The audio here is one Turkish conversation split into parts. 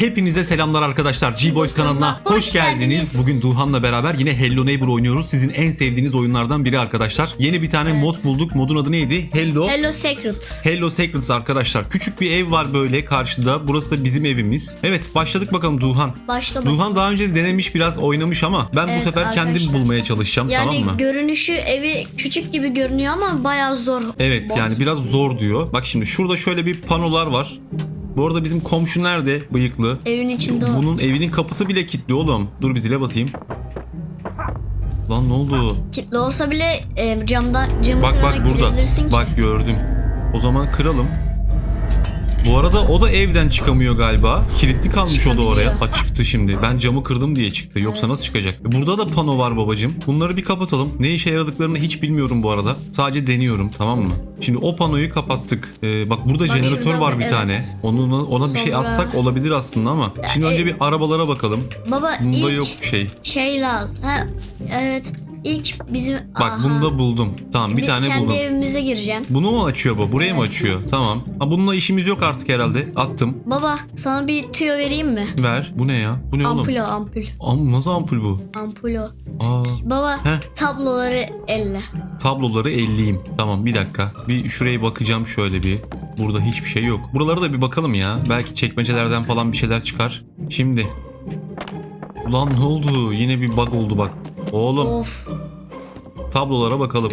Hepinize selamlar arkadaşlar. G-Boys kanalına hoş geldiniz. Bugün Duhan'la beraber yine Hello Neighbor oynuyoruz. Sizin en sevdiğiniz oyunlardan biri arkadaşlar. Yeni bir tane mod bulduk. Modun adı neydi? Hello. Hello Secret. Hello Secrets arkadaşlar. Küçük bir ev var böyle karşıda. Burası da bizim evimiz. Evet başladık bakalım Duhan. Başla bak. Duhan daha önce denemiş biraz oynamış ama ben bu Evet, sefer kendim arkadaşlar. bulmaya çalışacağım Yani tamam mı? görünüşü evi küçük gibi görünüyor ama bayağı zor. Evet Bot. yani biraz zor diyor. Bak şimdi şurada şöyle bir panolar var. Bu arada bizim komşu nerede bıyıklı? Evin içinde o. Bunun evinin kapısı bile kilitli oğlum. Dur bir zile basayım. Lan ne oldu? Kilitli olsa bile e, camda camı Bak bak burada. girebilirsin ki. Bak gördüm. O zaman kıralım. Bu arada o da evden çıkamıyor galiba. Kilitli kalmış o da oraya. Ha çıktı şimdi. Ben camı kırdım diye çıktı. Yoksa nasıl çıkacak? Burada da pano var babacım. Bunları bir kapatalım. Ne işe yaradıklarını hiç bilmiyorum bu arada. Sadece deniyorum tamam mı? Şimdi o panoyu kapattık. Ee, bak burada Bak jeneratör var bir evet. tane. Onun ona bir şey Sonra- atsak olabilir aslında ama. Şimdi e- önce bir arabalara bakalım. Baba Bunda ilk yok şey. şey lazım. Ha, evet. İlk bizim... Bak Aha. bunu da buldum. Tamam bir tane kendi buldum. evimize gireceğim. Bunu mu açıyor bu? Burayı mı Evet. açıyor? Tamam. Ha bununla işimiz yok artık herhalde. Attım. Baba sana bir tüyo vereyim mi? Ver. Bu ne ya? Bu ne oğlum? Ampul o ampul. Am nasıl ampul bu? Ampul o. Aa, Baba Heh. tabloları elle. tabloları elleyeyim. Tamam bir dakika. Bir şuraya bakacağım şöyle bir. Burada hiçbir şey yok. Buralara da bir bakalım ya. Belki çekmecelerden falan bir şeyler çıkar. Şimdi. Ulan ne oldu? Yine bir bug oldu bak. Oğlum Of. tablolara bakalım.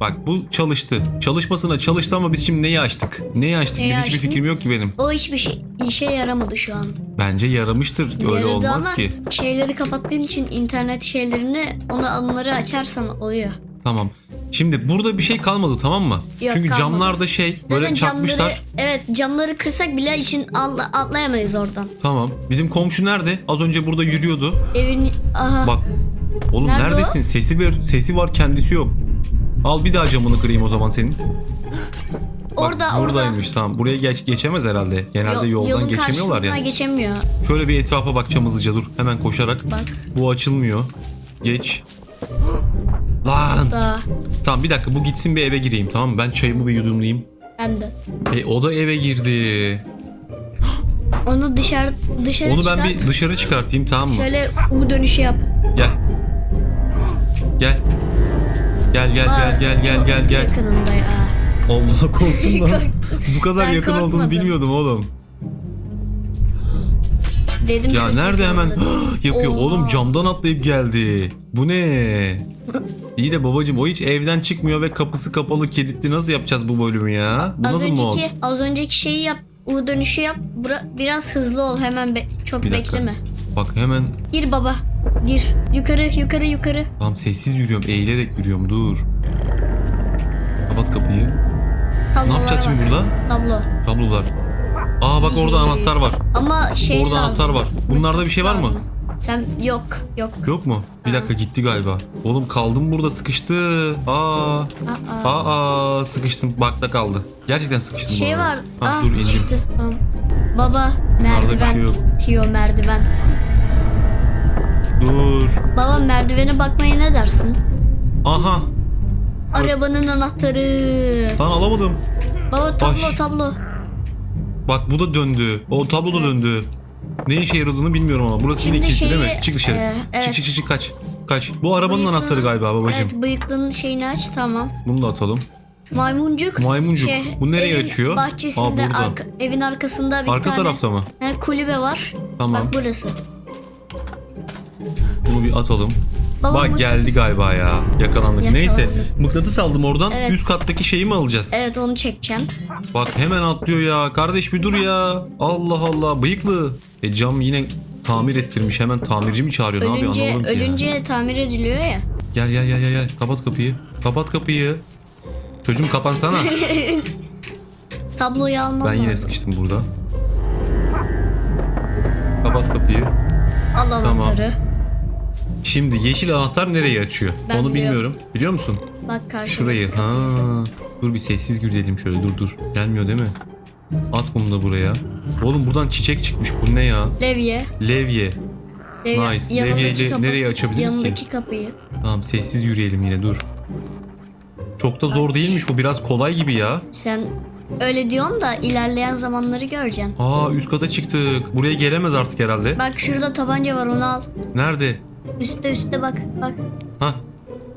Bak bu çalıştı. Çalışmasına çalıştı ama biz şimdi neyi açtık? Neyi açtık? Neyi Biz hiçbir açtık? fikrim yok ki benim. O hiçbir şey işe yaramadı şu an. Bence yaramıştır. Öyle Yaradı olmaz ama ki. şeyleri kapattığın için internet şeylerini onu onları açarsan oluyor. Tamam. Şimdi burada bir şey kalmadı tamam mı? Yok, Çünkü kalmadı. camlarda şey böyle Zaten çakmışlar. camları evet camları kırsak bile işin atla- atlayamayız oradan. Tamam. Bizim komşu nerede? Az önce burada yürüyordu. Evin aha Bak. Oğlum Nerede neredesin? Sesi ver. Sesi var kendisi yok. Al bir daha camını kırayım o zaman senin. Bak, orada orada. buradaymış tamam. Buraya geç, geçemez herhalde. Genelde Yol- yoldan geçemiyorlar ya. geçemiyor. Şöyle bir etrafa bakacağım hızlıca dur. Hemen koşarak. Bak Bu açılmıyor. Geç. Lan. da Tamam bir dakika bu gitsin bir eve gireyim tamam mı? Ben çayımı bir yudumlayayım. ben de. E o da eve girdi. Onu dışarı dışarı Onu ben çıkart. bir dışarı çıkartayım tamam mı? Şöyle U dönüşü yap. Gel. Gel. Gel gel gel gel gel gel gel. Yakınında ya. Allah korktum lan. Bu kadar Ben yakın olduğunu korkmadım. bilmiyordum oğlum. Dedim Ya çok nerede hemen yakınında. yapıyor. Oha. Oğlum camdan atlayıp geldi. Bu ne? İyi de babacım o hiç evden çıkmıyor ve kapısı kapalı kilitli nasıl yapacağız bu bölümü ya? Bu az nasıl mod? önceki az önceki şeyi yap. U dönüşü yap. Bura- biraz hızlı ol. Hemen be- çok Bir dakika. bekleme. Bak hemen Gir baba. Gir. Yukarı yukarı yukarı. tam sessiz yürüyorum eğilerek yürüyorum dur. Kapat kapıyı. Tablolar Ne yapacağız şimdi burada? Tablo. Tablolar. Aa bak orada anahtar var. Ama şey Orada lazım. anahtar var. Bunlarda bir şey var mı? Lazım. Sen yok yok. Yok mu? Bir dakika gitti galiba. Oğlum kaldım burada sıkıştı. Aa. Aa. Aa sıkıştım. Bakta kaldı. Gerçekten sıkıştım. bu Şey arada. var. Ha, Aa, dur. Tamam. Baba Bunlarda bir merdiven. şey yok. Tiyo merdiven. Dur. Baba merdivene bakmaya ne dersin? Aha. Arabanın anahtarı. Lan alamadım. Baba tablo Ay. tablo. Bak bu da döndü. O tablo da döndü. Ne işe yaradığını bilmiyorum ama. Burası yine Şimdi kilitli değil mi? şeyi, Çık dışarı. e, evet. Çık çık çık çık kaç. Kaç. Bu arabanın Bıyıklının- anahtarı galiba babacığım. Evet bıyıklının şeyini aç tamam. Bunu da atalım. Maymuncuk. şey, Maymuncuk. Bu nereye evin açıyor? Aa, Bahçesinde burada. arka- evin arkasında bir Arka tane tarafta mı? he, kulübe var. Tamam. Bak burası. Bunu bir atalım. Baba, Bak geldi mıknatıs. galiba ya. Yakalandık. Yakalandık. Neyse. Mıknatıs aldım oradan. Evet. Üst kattaki şeyi mi alacağız? Evet onu çekeceğim. Bak hemen atlıyor ya. Kardeş bir dur ya. Allah Allah. Bıyıklı. E cam yine tamir ettirmiş. Hemen tamirci mi çağırıyor? ne yapıyor Ölünce anlamadım ki ya. ölünce tamir ediliyor ya. Gel gel gel gel gel. Kapat kapıyı. Kapat kapıyı. Çocuğum kapansana. Tabloyu almam ben yine lazım. sıkıştım burada. Kapat kapıyı. Al anahtarı. Şimdi yeşil anahtar nereye açıyor? Ben Onu biliyorum. bilmiyorum. Biliyor musun? Bak karşıda. Şurayı. Ha. Dur bir sessiz gidelim şöyle. Dur dur. Gelmiyor değil mi? At bunu da buraya. Oğlum buradan çiçek çıkmış. Bu ne ya? Levye. Levye. Levye. Nice. Yanındaki Levyeyle kapı- nereye açabiliriz ki? Yanındaki kapıyı. Tamam sessiz yürüyelim yine dur. Çok da zor değilmiş bu biraz kolay gibi ya. Sen öyle diyorum da ilerleyen zamanları göreceksin. Aa üst kata çıktık. Buraya gelemez artık herhalde. Bak şurada tabanca var onu al. Nerede? Üstte üstte bak bak. Ha.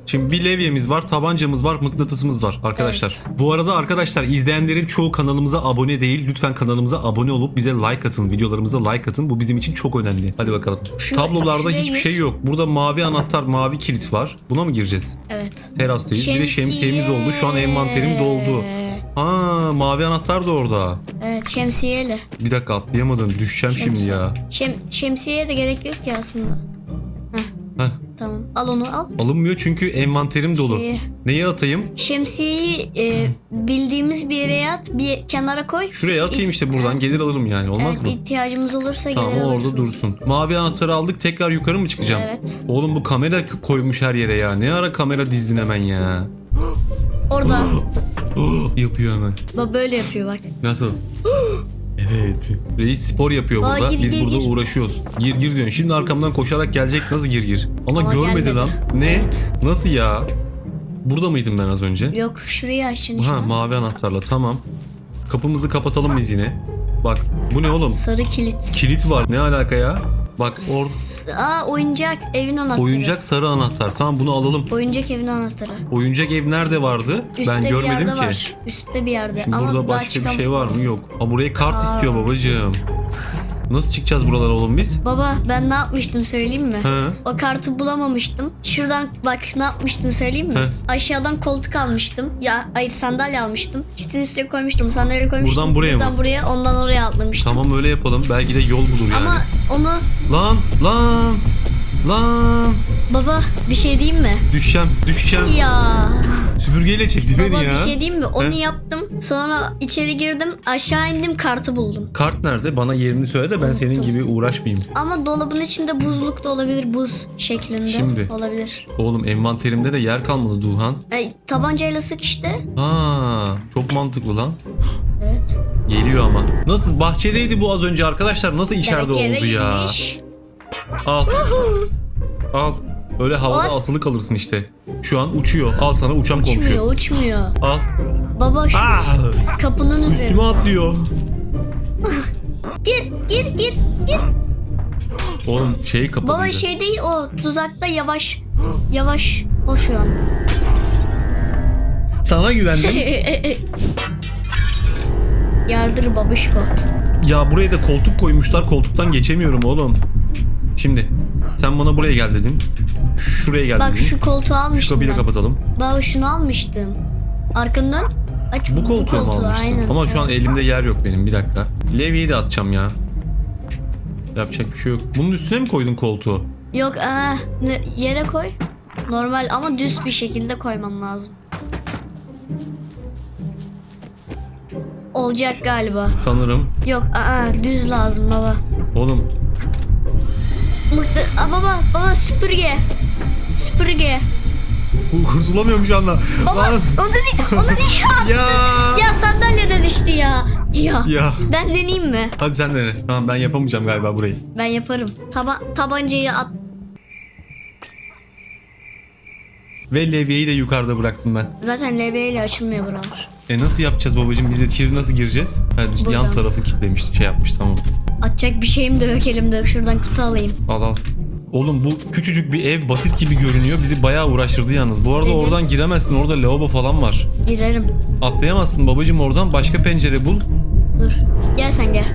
Şimdi bir levyemiz var, tabancamız var, mıknatısımız var arkadaşlar. Evet. Bu arada arkadaşlar izleyenlerin çoğu kanalımıza abone değil. Lütfen kanalımıza abone olup bize like atın. Videolarımıza like atın. Bu bizim için çok önemli. Hadi bakalım. Şu- Tablolarda hiçbir şey yok. Burada mavi anahtar, mavi kilit var. Buna mı gireceğiz? Evet. Terastayız. Bir de şemsiyemiz oldu. Şu an envanterim doldu. Aa, mavi anahtar da orada. Evet şemsiyeyle. Bir dakika atlayamadım. Düşeceğim şimdi ya. Şem, şemsiyeye de gerek yok ki aslında. Heh. Tamam al onu al. Alınmıyor çünkü envanterim dolu. Şeyi- Neyi atayım? şemsiyeyi e, bildiğimiz bir yere at bir kenara koy. Şuraya atayım işte buradan gelir alırım yani. Olmaz evet mı? ihtiyacımız olursa Tamam gelir o orada alırsın. dursun. Mavi anahtarı aldık tekrar yukarı mı çıkacağım? Evet. Oğlum bu kamera koymuş her yere ya. Ne ara kamera dizdin hemen ya. Orada. yapıyor hemen. Bak böyle yapıyor bak. Nasıl? evet. Reis spor yapıyor Aa, burada. gir, Biz gir, burada gir. uğraşıyoruz. Gir gir diyorsun. Şimdi arkamdan koşarak gelecek. Nasıl gir gir? Ama, Ama görmedi gelmedi. lan. Ne? Evet. Nasıl ya? Burada mıydım ben az önce? Yok şurayı açacaksın işte. Ha mavi anahtarla tamam. Kapımızı kapatalım biz yine. Bak bu ne oğlum? Sarı kilit. Kilit var. Ne alaka ya? Bak or Aa oyuncak evin anahtarı. oyuncak sarı anahtar. Tamam bunu alalım. Oyuncak evin anahtarı. Oyuncak ev nerede vardı? Üstte ben bir görmedim yerde ki. var. Üstte bir yerde. Şimdi Ama burada daha başka bir şey var mı? Yok. Ha buraya kart istiyor babacığım. Nasıl çıkacağız buralara oğlum biz? Baba ben ne yapmıştım söyleyeyim mi? He. O kartı bulamamıştım. Şuradan bak ne yapmıştım söyleyeyim mi? He. Aşağıdan koltuk almıştım. Ya hayır sandalye almıştım. Çitin üstüne koymuştum. Sandalye koymuştum. Buradan buraya mı? Buradan buraya ondan oraya atlamıştım. Tamam öyle yapalım. Belki de yol budur yani. Ama onu Lan lan lan baba bir şey diyeyim mi? düşeceğim düşeceğim. Ya Süpürgeyle çekti beni baba ya. bir şey diyeyim mi? Onu He. yaptım. Sonra içeri girdim. Aşağı indim kartı buldum. Kart nerede? Bana yerini söyle de ben senin gibi uğraşmayayım. Ama dolabın içinde buzluk da olabilir. Buz şeklinde Şimdi. olabilir. Oğlum envanterimde de yer kalmadı Duhan. Ay, tabancayla sık işte. Ha, çok mantıklı lan. Evet. Geliyor ama. Nasıl bahçedeydi bu az önce arkadaşlar nasıl içeride Belki eve oldu ya? gitmiş. Al. Al. Öyle havada Al. asılı kalırsın işte. Şu an uçuyor. Al sana uçan komşu. Uçmuyor uçmuyor. Al. Baba şu Ah! kapının üzerinde. Üstüme atlıyor. Gir gir gir gir. Oğlum şeyi. Baba şey değil o tuzakta yavaş yavaş o şu an. Sana güvendim. Yardır babuşko. ya buraya da koltuk koymuşlar. Koltuktan geçemiyorum oğlum. Şimdi sen bana buraya gel dedin. Şuraya gel Bak şu koltuğu Şu almıştım kapıyı da ben. kapatalım. Baba şunu almıştım. Arkanı dön. Aç Bu koltuğu mu almışsın? aynen. Ama şu an elimde yer yok benim. Bir dakika. Levyeyi de atacağım ya. Yapacak bir şey yok. Bunun üstüne mi koydun koltuğu? Yok ne- yere koy. Normal ama düz bir şekilde koyman lazım. Olacak galiba. Sanırım. Yok aa, düz lazım baba. Oğlum Mıktı aa, baba baba süpürge. Süpürge. bu kurtulamıyorum şu anda. Baba Lan. onu ne onu ne ya? Ya. Ya sandalye de düştü ya. Ya. Ya. Ben deneyeyim mi? Hadi sen dene. Tamam ben yapamayacağım galiba burayı. Ben yaparım. Taba tabancayı at. Ve levyeyi de yukarıda bıraktım ben. Zaten levye ile açılmıyor buralar. E nasıl yapacağız babacığım? Biz içeri nasıl gireceğiz? Hadi işte yan Buradan. tarafı kilitlemiş. Şey yapmış tamam. Atacak bir şeyim de yok elimde. Şuradan kutu alayım. Al al. Oğlum bu küçücük bir ev basit gibi görünüyor. Bizi bayağı uğraştırdı yalnız. Bu arada Evet. oradan giremezsin. Orada lavabo falan var. Giderim. Atlayamazsın babacığım oradan. Başka pencere bul. Dur. Gel sen gel.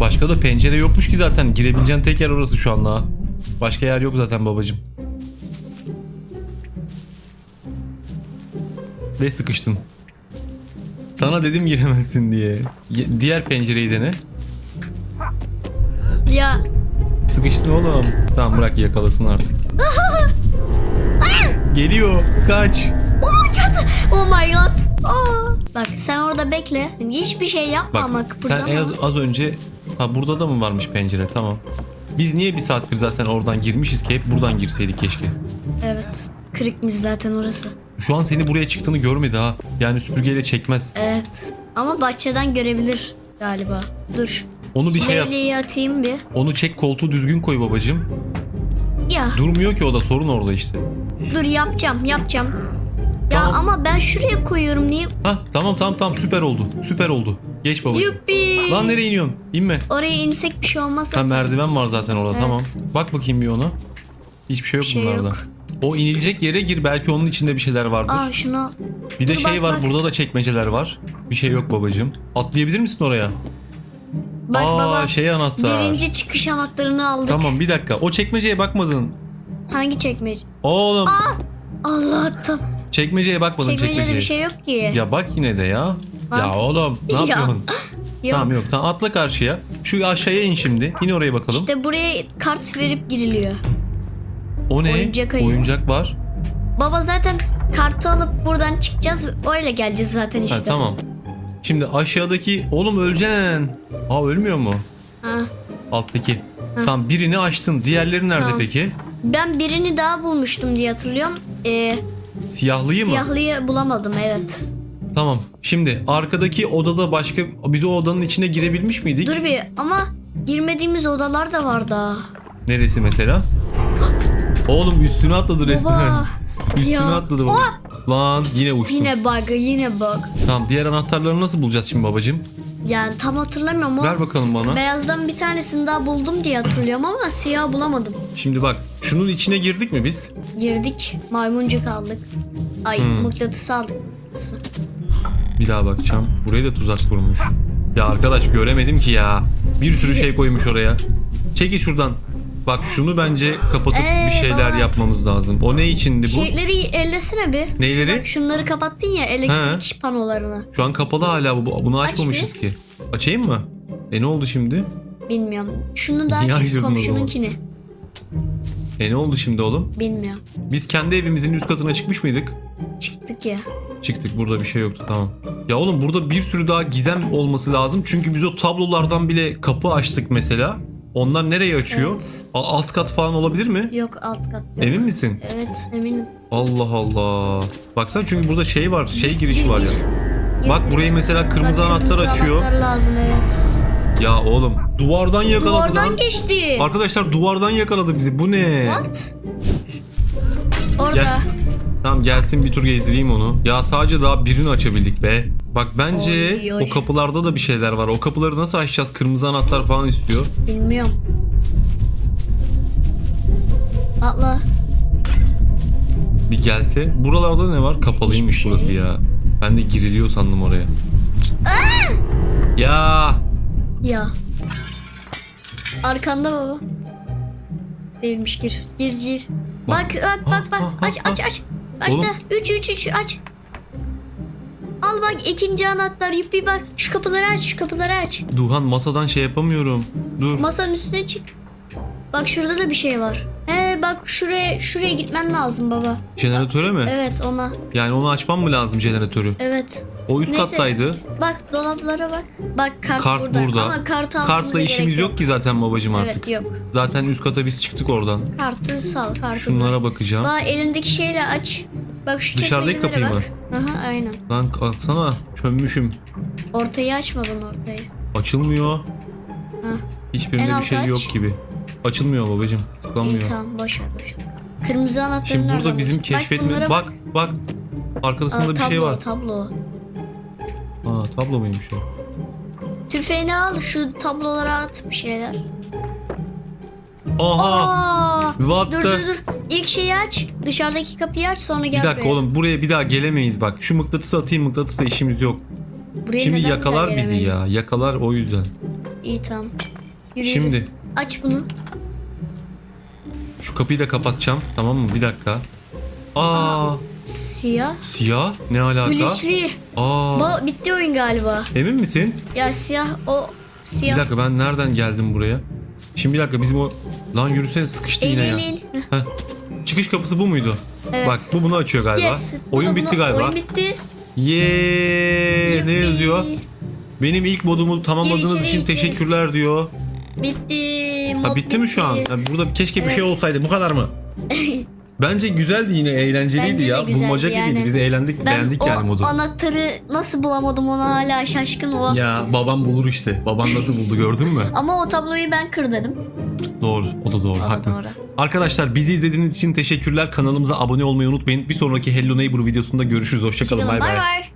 Başka da pencere yokmuş ki zaten. Girebileceğin tek yer orası şu anda. Başka yer yok zaten babacığım. Ve sıkıştın. Sana dedim giremezsin diye. Ye- Diğer pencereyi dene. Ya Sıkıştın oğlum. Tamam bırak yakalasın artık. Geliyor. Kaç. Oh my god. Aa. Bak sen orada bekle. Hiçbir şey yapma Bak ama sen kıpırdama. az, az önce... Ha burada da mı varmış pencere? Tamam. Biz niye bir saattir zaten oradan girmişiz ki hep buradan girseydik keşke. Evet. Kırıkmış zaten orası. Şu an seni buraya çıktığını görmedi ha. Yani süpürgeyle çekmez. Evet. Ama bahçeden görebilir galiba. Dur. Onu bir şey yap. Levyeyi atayım bir. Onu çek koltuğu düzgün koy babacığım. Ya Durmuyor ki o da sorun orada işte. dur yapacağım yapacağım. Ya Tamam. ama ben şuraya koyuyorum niye? Ha tamam tamam tamam süper oldu. Süper oldu. Geç babacığım. Yuppi. Lan nereye iniyorsun? İnme. Oraya insek bir şey olmaz Ha zaten. merdiven var zaten orada Evet. tamam. Bak bakayım bir ona. Hiçbir şey yok Bir şey bunlarda. yok. O inilecek yere gir belki onun içinde bir şeyler vardır. Aa şunu bir de dur şey bak, var bak. burada da çekmeceler var. Bir şey yok babacığım. Atlayabilir misin oraya? Bak Aa baba. şey anahtar. Birinci çıkış anahtarını aldık. Tamam bir dakika. O çekmeceye bakmadın. Hangi çekmece? Oğlum Allah'tan. çekmeceye bakmadın Çekmecede çekmeceye. bir şey yok ki. Ya bak yine de ya. Bak. Ya oğlum ne Ya. yapıyorsun? yok. Tamam yok tamam atla karşıya. Şu aşağıya in şimdi. İn oraya bakalım. İşte buraya kart verip giriliyor. o ne? oyuncak ayı. Oyuncak var. Baba zaten kartı alıp buradan çıkacağız. Öyle geleceğiz zaten işte. Ha, tamam. Şimdi aşağıdaki oğlum öleceksin. Aa ölmüyor mu? Ha. Alttaki. Tamam birini açtın. Diğerleri nerede Tamam. peki? Ben birini daha bulmuştum diye hatırlıyorum. Ee, Siyahlıyı mı? siyahlıyı bulamadım evet. Tamam. Şimdi arkadaki odada başka biz o odanın içine girebilmiş miydik? Dur bir ama girmediğimiz odalar da var daha. Neresi mesela? Oğlum üstüne atladı resmen. Baba. Üstüne atladı baba. Lan yine uçtum. Yine bug yine bug. Tamam diğer anahtarları nasıl bulacağız şimdi babacığım? Yani tam hatırlamıyorum ama Ver bakalım bana. beyazdan bir tanesini daha buldum diye hatırlıyorum ama siyah bulamadım. Şimdi bak şunun içine girdik mi biz? Girdik maymuncuk aldık. Ay Hmm. mıknatısı aldık. Bir daha bakacağım. Buraya da tuzak kurmuş. Ya arkadaş göremedim ki ya. Bir sürü şey koymuş oraya. Çekil şuradan. Bak şunu bence kapatıp Ee, bir şeyler baba. yapmamız lazım. O ne içindi bu? Şeyleri ellesene bir. Neyleri? Bak şunları kapattın ya elektrik panolarını. Şu an kapalı hala bu. Bunu Aç açmamışız bir. ki. Açayım mı? E ne oldu şimdi? Bilmiyorum. Şunu da Niye aç açırdın o zaman? komşununkini. E ne oldu şimdi oğlum? Bilmiyorum. Biz kendi evimizin üst katına çıkmış mıydık? Çıktık ya. Çıktık burada bir şey yoktu tamam. Ya oğlum burada bir sürü daha gizem olması lazım. Çünkü biz o tablolardan bile kapı açtık mesela. Onlar nereye açıyor? Evet. A- Alt kat falan olabilir mi? Yok alt kat. yok. Emin misin? Evet eminim. Allah Allah. Baksana çünkü burada şey var. Şey Gir, girişi gir, var ya. Gir, Bak gir. burayı mesela kırmızı Bak, anahtar kırmızı açıyor. anahtar lazım evet. Ya oğlum duvardan yakaladı Duvardan lan. geçti. Arkadaşlar duvardan yakaladı bizi. Bu ne? What? Orada. Gel. Tamam gelsin bir tur gezdireyim onu. Ya sadece daha birini açabildik be. Bak bence Oy, oy. o kapılarda da bir şeyler var. O kapıları nasıl açacağız? Kırmızı anahtar falan istiyor. Bilmiyorum. Atla. Bir gelse. Buralarda ne var? Kapalıymış Hiçbir şey. burası ya. Ben de giriliyor sandım oraya. Ya Ya. Arkanda baba. Değilmiş gir. Gir gir. Bak bak bak bak. ha, Aç ha. aç aç. Aç Oğlum. da. 3 3 3 aç. Al bak ikinci anahtar. Yuppi bak. Şu kapıları aç. Şu kapıları aç. Duhan masadan şey yapamıyorum. Dur. Masanın üstüne çık. Bak şurada da bir şey var. He bak şuraya şuraya gitmen lazım baba. Jeneratöre mi? Evet ona. Yani onu açmam mı lazım jeneratörü? Evet. O üst Neyse. kattaydı. Bak dolaplara bak. Bak kart, Kart burada. burada. Ama almamıza Kartla işimiz yok ki zaten babacım artık. Evet yok. Zaten üst kata biz çıktık oradan. Kartı sal kartı. Şunlara bakacağım. Bak elindeki şeyle aç. Bak şu Dışarıdaki kapıyı bak. Aha aynen. Lan kalksana. Çömmüşüm. Ortayı açmadın ortayı. Açılmıyor. Hah. Hiçbirinde En bir şey altı yok aç. gibi. Açılmıyor babacım. İyi Tıklanmıyor. tamam boş ver boş ver. Kırmızı anahtarı Şimdi nereden burada bizim buldun? Bak keşfetme... bunlara Bak bak. Arkasında Aa, bir tablo, şey var. Tablo. Aa tablo muymuş o? Tüfeğini al şu tablolara at bir şeyler. Aha. Aa, What dur the- dur dur. İlk şeyi aç. Dışarıdaki kapıyı aç sonra gel Bir dakika buraya. oğlum buraya bir daha gelemeyiz bak. Şu mıknatısı atayım mıknatısla işimiz yok. Buraya Şimdi neden bir yakalar daha bizi gelemeyin? ya. Yakalar o yüzden. İyi tamam. Yürü, yürü. Şimdi Aç bunu. şu kapıyı da kapatacağım. Tamam mı? Bir dakika. Aa, Siyah. siyah ne alaka? Glitchli. Aa, Ba bitti oyun galiba. emin misin? Ya siyah o Bir siyah. dakika ben nereden geldim buraya? Şimdi bir dakika bizim o... Lan yürüsene sıkıştı yine ya. Heh. Çıkış kapısı bu muydu? Evet. Bak bu bunu açıyor galiba. Yes. bu Oyun da bitti bunu- galiba. Oyun bitti. Yeee ne Yuppi. yazıyor? Benim ilk modumu tamamladığınız içeri, için içeri. teşekkürler diyor. Bitti. Ha mod bitti mi şu an? bitti. Ha, burada keşke bir şey Evet. olsaydı. Bu kadar mı? Bence güzeldi yine eğlenceliydi Bence de ya. güzeldi Bulmaca yani. gibiydi. Biz eğlendik Ben beğendik o yani modu. anahtarı nasıl bulamadım ona hala şaşkın o. Ya babam bulur işte. Baban nasıl buldu gördün mü? Ama o tabloyu ben kır dedim. Doğru. O da doğru. O da haklı. doğru. Arkadaşlar bizi izlediğiniz için teşekkürler. Kanalımıza abone olmayı unutmayın. Bir sonraki Hello Neighbor videosunda görüşürüz. Hoşçakalın. Bay Bay bay. bay.